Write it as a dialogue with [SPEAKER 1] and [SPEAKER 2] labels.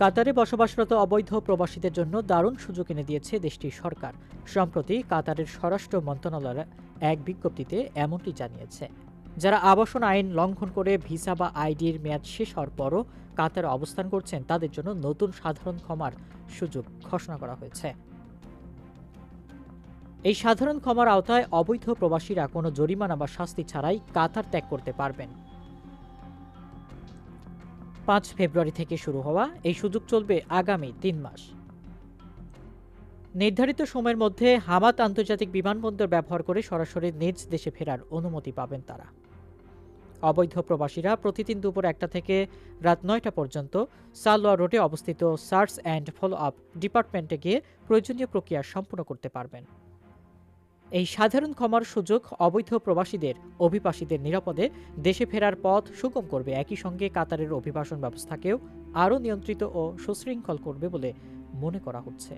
[SPEAKER 1] কাতারে বসবাসরত অবৈধ প্রবাসীদের জন্য দারুণ সুযোগ এনে দিয়েছে দেশটির সরকার। সম্প্রতি কাতারের স্বরাষ্ট্র মন্ত্রণালয়ের এক বিজ্ঞপ্তিতে এমনটি জানিয়েছে। যারা আবাসন আইন লঙ্ঘন করে ভিসা বা আইডির মেয়াদ শেষ হওয়ার পরও কাতারে অবস্থান করছেন, তাদের জন্য নতুন সাধারণ ক্ষমার সুযোগ ঘোষণা করা হয়েছে। এই সাধারণ ক্ষমার আওতায় অবৈধ প্রবাসীরা কোনো জরিমানা বা শাস্তি ছাড়াই কাতার ত্যাগ করতে পারবেন। পাঁচ ফেব্রুয়ারি থেকে শুরু হওয়া এই সুযোগ চলবে আগামী তিন মাস। নির্ধারিত সময়ের মধ্যে হামাত আন্তর্জাতিক বিমানবন্দর ব্যবহার করে সরাসরি নিজ দেশে ফেরার অনুমতি পাবেন তারা। অবৈধ প্রবাসীরা প্রতিদিন দুপুর একটা থেকে রাত নয়টা পর্যন্ত সালোয়া রোডে অবস্থিত সার্চ অ্যান্ড ফলো আপ ডিপার্টমেন্টে গিয়ে প্রয়োজনীয় প্রক্রিয়া সম্পূর্ণ করতে পারবেন। এই সাধারণ ক্ষমার সুযোগ অবৈধ প্রবাসীদের, অভিবাসীদের নিরাপদে দেশে ফেরার পথ সুগম করবে। একই সঙ্গে কাতারের অভিবাসন ব্যবস্থাকেও আরও নিয়ন্ত্রিত ও সুশৃঙ্খল করবে বলে মনে করা হচ্ছে।